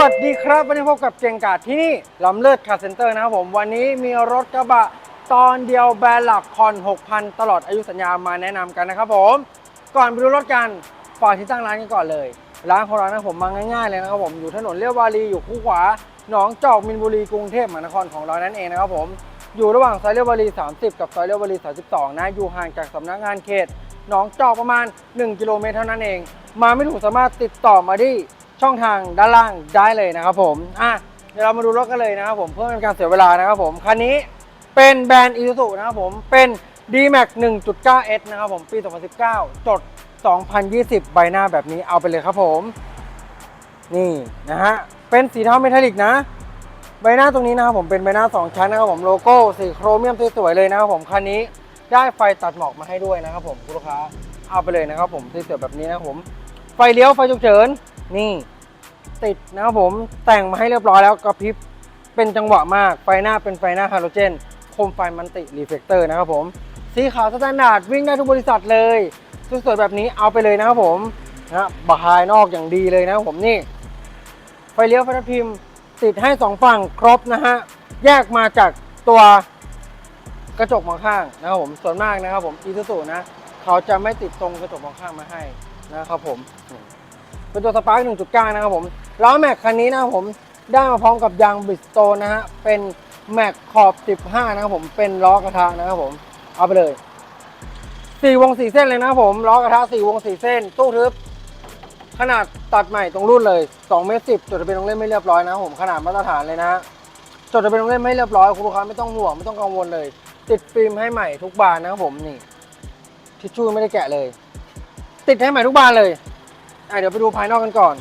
สวัสดีครับ วันนี้พบกับเจงกาดที่นี่ลำเลิศคาร์เซ็นเตอร์นะครับผม วันนี้มีรถกระบะตอนเดียวแบรนด์หลักคอน 6,000 ตลอดอายุสัญญามาแนะนำกันนะครับผม ก่อนไปดูรถกันฝากที่ตั้งร้านกันก่อนเลย ร้านของเรานะผมมาง่ายๆเลยนะครับผม อยู่ถนนเลียววารีอยู่คู่ขวา หนองจอกมินบุรีกรุงเทพมหานครของเรานั่นเองนะครับผม อยู่ระหว่างซอยเลียววารี 30 กับซอยเลียววารี 32 นะ อยู่ห่างจากสำนักงานเขตหนองจอกประมาณ 1 กิโลเมตรเท่านั้นเอง มาไม่ถูกสามารถติดต่อมาที่ ช่องทางด้านล่างได้เลยนะครับผมอะเดี๋ยวเรามาดูรถกันเลยนะครับผมเพื่อเป็นการเสียเวลานะครับผมคันนี้เป็นแบรนด์ Isuzu นะครับผมเป็น D-Max 1.9S นะครับผมปี 2019 จด 2020 ใบหน้าแบบนี้เอาไปเลยครับผม นี่นะฮะเป็นสีเทาเมทัลลิกนะ ใบหน้าตรงนี้นะครับผมเป็นใบหน้า 2 ชั้นนะครับผมโลโก้สีโครเมียมสวยๆเลยนะครับผมคันนี้ได้ไฟตัดหมอกมาให้ด้วยนะครับผมคุณลูกค้าเอาไปเลยนะครับผมสวยๆแบบนี้นะครับผมไฟเลี้ยวไฟฉุกเฉิน นี่ ติดนะครับผมแต่งมาให้เรียบร้อยแล้วกระพริบเป็นจังหวะมากไฟหน้าเป็นไฟหน้าฮาโลเจนโคมไฟมันติรีเฟกเตอร์นะครับผมสีขาวสแตนดาร์ดวิ่งได้ทุกบริษัทเลยสวยๆแบบนี้เอาไปเลยนะครับผมนะบายนอกอย่างดีเลยนะครับผมนี่ ไฟเลี้ยวไฟทับทิมติดให้สองฝั่งครบนะฮะแยกมาจากตัวกระจกมองข้างนะครับผมส่วนมากนะครับผมอีซูซูนะ เขาจะไม่ติดตรงกระจกมองข้างมาให้นะครับผม เป็นตัวสปาร์ก1.9 นะครับผมล้อแม็กคันนี้นะครับผมได้มาพร้อมกับยางบิสโตนะฮะเป็นแม็กขอบ 15 นะครับผมเป็นล้อกระทะนะครับผมเอาไปเลยสี่วงสี่เส้นเลยนะครับผมล้อกระทะสี่วงสี่เส้น ตู้ทึบขนาดตัดใหม่ตรงรุ่นเลย2เมตรสิจดทะเบียนลงเล่นไม่เรียบร้อยนะครับผมขนาดมาตรฐานเลยนะฮะจดทะเบียนลงเล่นไม่เรียบร้อยคุณลูกค้าไม่ต้องห่วงไม่ต้องกังวลเลย ติดฟิล์มให้ใหม่ทุกบานนะครับผมนี่ทิชชู่ไม่ได้แกะเลย ติดให้ใหม่ทุกบานเลย อะเดี๋ยวไปดูภายนอกกันก่อน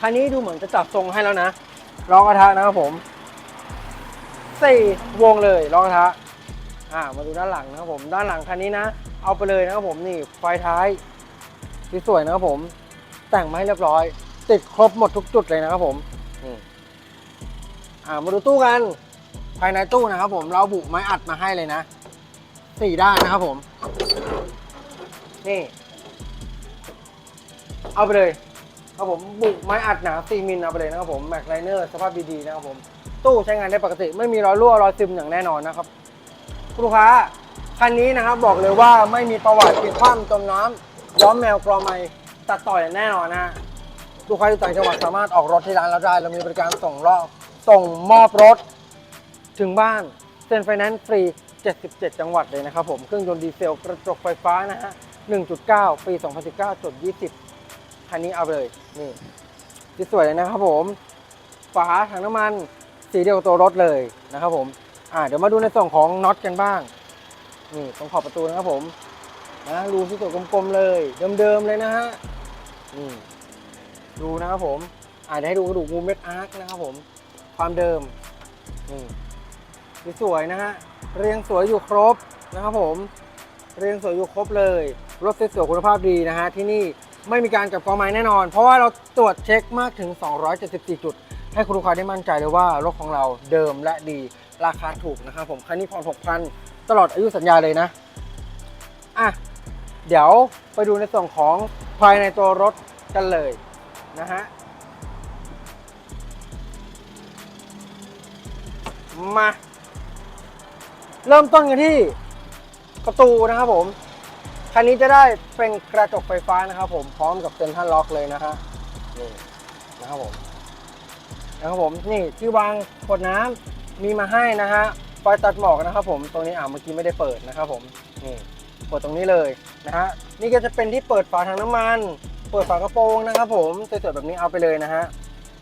คันนี้ดูเหมือนจะจัดทรงให้แล้วนะล้อกระทะนะครับผมสี่วงเลยล้อกระทะอ่ามาดูด้านหลังนะครับผม ด้านหลังคันนี้นะ เอาไปเลยนะครับผมนี่ไฟท้ายที่สวยนะครับผม แต่งมาให้เรียบร้อย ติดครบหมดทุกจุดเลยนะครับผมนี่อ่ามาดูตู้กัน ภายในตู้นะครับผมเราบุไม้อัดมาให้เลยนะสี่ด้านนะครับผม นี่ เอาไปเลยครับผมบุกไม้อัดหนา4มิลเอาไปเลยนะครับผมแม็กไลเนอร์สภาพดีๆนะครับผมตู้ใช้งานได้ปกติไม่มีรอยรั่วรอยซึมอย่างแน่นอนนะครับคุณลูกค้าคันนี้นะครับบอกเลยว่าไม่มีประวัติติดคว่ำจมน้ำย้อมแมวกรอไมตัดต่ออย่างแน่นอนนะฮะลูกค้าที่ต่างจังหวัดสามารถออกรถที่ร้านเราได้เรามีบริการส่งรอบส่งมอบรถ ถึงบ้านเซ็นไฟแนนซ์ฟรี 77 จังหวัดเลยนะครับผมเครื่องยนต์ดีเซลกระจกไฟฟ้านะฮะ1.9 ปี 2019จด20 คันนี้เอาไปเลยนี่ที่สวยเลยนะครับผมฝาถังน้ำมันสีเดียวกับตัวรถเลยนะครับผมอ่าเดี๋ยวมาดูในส่วนของน็อตกันบ้างนี่ตรงขอบประตูนะครับผมนะรูที่สวยกลมๆเลย เดิมๆเลยนะฮะนี่ดูนะครับผมอ่าเดี๋ยวให้ดูกระดูกงูเม็ดอาร์คนะครับผม ความเดิมนี่สวยนะฮะเรียงสวยอยู่ครบนะครับผม เรียงสวยอยู่ครบเลย รถสวยๆคุณภาพดีนะฮะที่นี่ ไม่มีการจับกองไม้แน่นอน เพราะว่าเราตรวจเช็คมากถึง 274 จุด ให้คุณลูกค้าได้มั่นใจเลยว่ารถของเราเดิมและดีราคาถูกนะครับผมคันนี้ผ่อน6,000 ตลอดอายุสัญญาเลยนะอะเดี๋ยวไปดูในส่วนของภายในตัวรถกันเลยนะฮะมา เริ่มต้นกันที่ประตูนะครับผม คันนี้จะได้เป็นกระจกไฟฟ้านะครับผมพร้อมกับเซ็นทรัลล็อกเลยนะฮะนี่นะครับผมนะครับผมนี่ที่วางขวดน้ำมีมาให้นะฮะไฟตัดหมอกนะครับผมตรงนี้อ่าเมื่อกี้ไม่ได้เปิดนะครับผมนี่เปิดตรงนี้เลยนะฮะนี่ก็จะเป็นที่เปิดฝาถังน้ำมัน เปิดฝากระโปรงนะครับผมสวยๆแบบนี้เอาไปเลยนะฮะ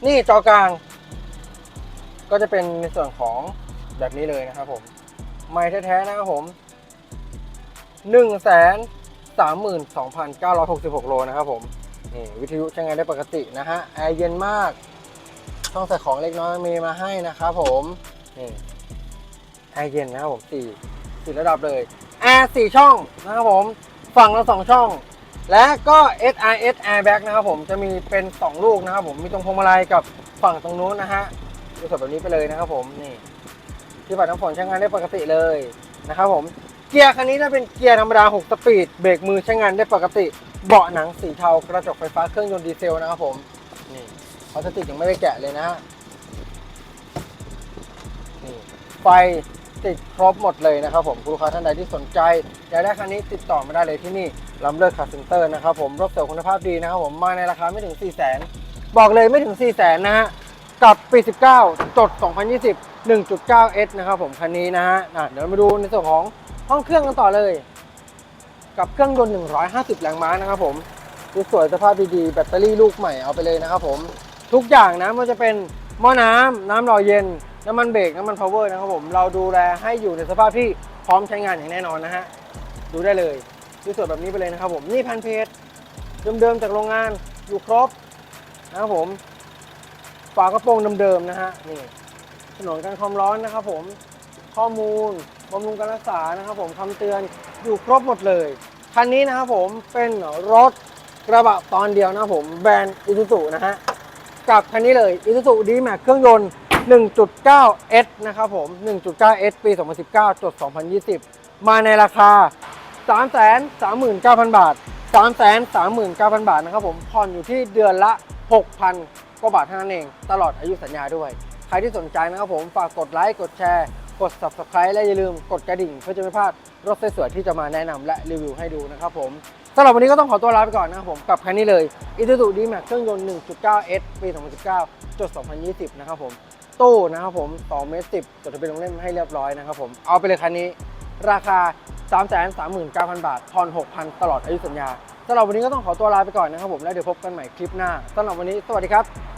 นี่จอกลาง ก็จะเป็นในส่วนของแบบนี้เลยนะครับผม ไม้แท้ๆนะครับผม1 3 2 9 6 6 โลนะครับผมนี่วิทยุใช้งานได้ปกตินะฮะแอร์เย็นมากช่องใส่ของเล็กน้อยมีมาให้นะครับผมนี่แอร์เย็นนะครับผมสี่สี่ระดับเลยแอร์สี่ช่องนะครับผมฝั่งละสองช่อง และก็ SIS Airbag นะครับผมจะมีเป็น 2 ลูกนะครับผมมีตรงพวงมาลัยกับฝั่งตรงนู้นนะฮะดูสดแบบนี้ไปเลยนะครับผมนี่ที่ปัดน้ำฝนใช้งานได้ปกติเลยนะครับผม เกียร์คันนี้จะเป็นเกียร์ธรรมดา 6 สปีด เบรกมือใช้งานได้ปกติ เบาะหนังสีเทากระจกไฟฟ้าเครื่องยนต์ดีเซลนะครับผม นี่พลาสติกยังไม่ได้แกะเลยนะฮะนี่ไฟติดครบหมดเลยนะครับผมคุณลูกค้าท่านใดที่สนใจอยากได้คันนี้ติดต่อมาได้เลยที่นี่ลำเลิศคาร์เซ็นเตอร์นะครับผมรถเสริมคุณภาพดีนะครับผมมาในราคาไม่ถึง 4 0 0 0 0 0 บอกเลยไม่ถึง 4 0 0 0 0 0 นะฮะ กับปี 19 จด 2020 1.9S นะครับผมคันนี้นะฮะอะเดี๋ยวมาดูในส่วนของ ห้องเครื่องกันต่อเลย กับเครื่องยนต์ 150 แรงม้านะครับผมสวยสภาพดีๆแบตเตอรี่ลูกใหม่เอาไปเลยนะครับผมทุกอย่างนะไมันจะเป็นหม้อน้ำน้ำหล่อเย็น น้ำมันเบรกน้ำมันพาวเวอร์นะครับผมเราดูแลให้อยู่ในสภาพที่พร้อมใช้งานอย่างแน่นอนนะฮะดูได้เลยสวยแบบนี้ไปเลยนะครับผมนี่แผ่นเพจเดิมๆจากโรงงานอยู่ครบนะครับผมฝากระโปรงเดิมๆนะฮะนี่ถนนกันความร้อนนะครับผม ข้อมูลบำรุงการรักษานะครับผมคำเตือนอยู่ครบหมดเลยคันนี้นะครับผมเป็นรถกระบะตอนเดียวนะครับผมแบรนด์อิซูซุนะฮะกับคันนี้เลยอิซูซุดีแม็กเครื่องยนต์ 1.9S นะครับผม 1.9S ปี 2019จด2020 มาในราคา 339,000 บาท 339,000 บาทนะครับผมผ่อนอยู่ที่เดือนละ 6,000 กว่าบาทเท่านั้นเอง ตลอดอายุสัญญาด้วย ใครที่สนใจนะครับผม ฝากกดไลค์ กดแชร์ กด subscribe และอย่าลืมกดกระดิ่ง เพื่อจะไม่พลาดรถสวยๆที่จะมาแนะนำและรีวิวให้ดูนะครับผมสำหรับวันนี้ก็ต้องขอตัวลาไปก่อนนะครับผมกับคันนี้เลย Isuzu D-Max เครื่องยนต์ 1.9S ปี 2019จด2020 นะครับผมตู้นะครับผม2เมตร10จดทะเบียนลงเล่มให้เรียบร้อยนะครับผมเอาไปเลยคันนี้ราคา 339,000 บาทผ่อน6,000 ตลอดอายุสัญญาสำหรับวันนี้ก็ต้องขอตัวลาไปก่อนนะครับผมแล้วเดี๋ยวพบกันใหม่คลิปหน้าสำหรับวันนี้สวัสดีครับ